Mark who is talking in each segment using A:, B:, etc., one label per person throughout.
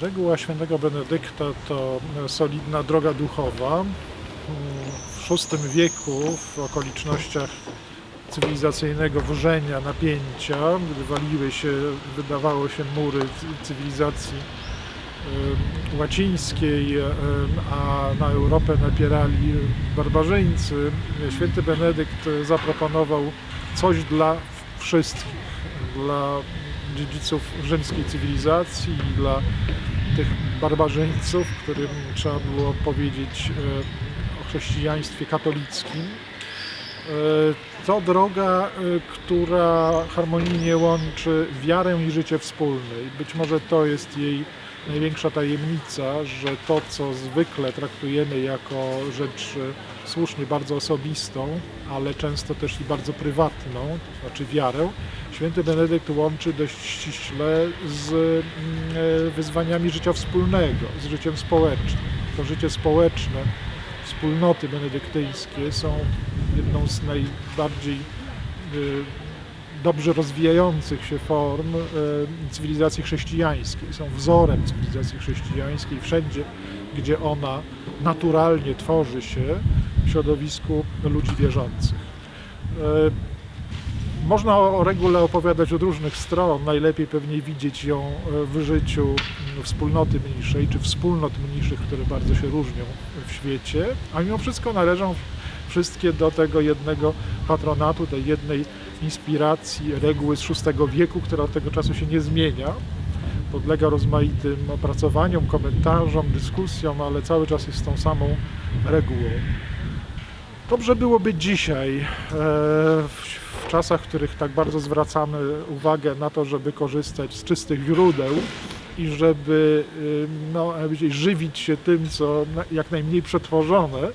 A: Reguła świętego Benedykta to solidna droga duchowa. W VI wieku w okolicznościach cywilizacyjnego wrzenia, napięcia, gdy waliły się, wydawało się, mury cy- cywilizacji łacińskiej, a na Europę napierali barbarzyńcy, święty Benedykt zaproponował coś dla wszystkich, dla dziedziców rzymskiej cywilizacji i dla tych barbarzyńców, którym trzeba było powiedzieć e, o chrześcijaństwie katolickim. E, To droga, e, która harmonijnie łączy wiarę i życie wspólne. Być może to jest jej największa tajemnica, że to, co zwykle traktujemy jako rzecz słusznie bardzo osobistą, ale często też i bardzo prywatną, to znaczy wiarę, święty Benedykt łączy dość ściśle z mm, e, wyzwaniami życia wspólnego, z życiem społecznym. To życie społeczne, wspólnoty benedyktyńskie są jedną z najbardziej y, dobrze rozwijających się form y, cywilizacji chrześcijańskiej. Są wzorem cywilizacji chrześcijańskiej wszędzie, gdzie ona naturalnie tworzy się w środowisku ludzi wierzących. Można o regule opowiadać od różnych stron. Najlepiej pewnie widzieć ją e, w życiu mm, wspólnoty mniejszej, czy wspólnot mniejszych, które bardzo się różnią w świecie, a mimo wszystko należą wszystkie do tego jednego patronatu, tej jednej inspiracji, reguły z VI wieku, która od tego czasu się nie zmienia. Podlega rozmaitym opracowaniom, komentarzom, dyskusjom, ale cały czas jest tą samą regułą. Dobrze byłoby dzisiaj, e, w, czasach, w których tak bardzo zwracamy uwagę na to, żeby korzystać z czystych źródeł i żeby y, no, żywić się tym, co jak najmniej przetworzone, e,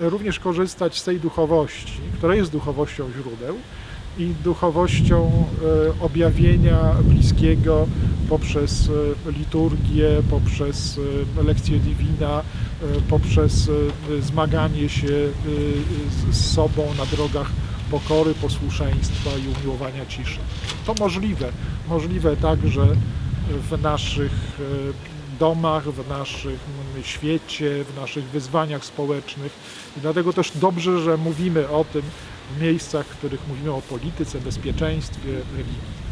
A: również korzystać z tej duchowości, która jest duchowością źródeł i duchowością e, objawienia bliskiego poprzez e, liturgię, poprzez e, lekcję divina, e, poprzez zmaganie się z- sobą na drogach pokory, posłuszeństwa i umiłowania ciszy. To możliwe. Możliwe także w naszych domach, w naszym świecie, w naszych wyzwaniach społecznych. I dlatego też dobrze, że mówimy o tym w miejscach, w których mówimy o polityce, bezpieczeństwie, religii.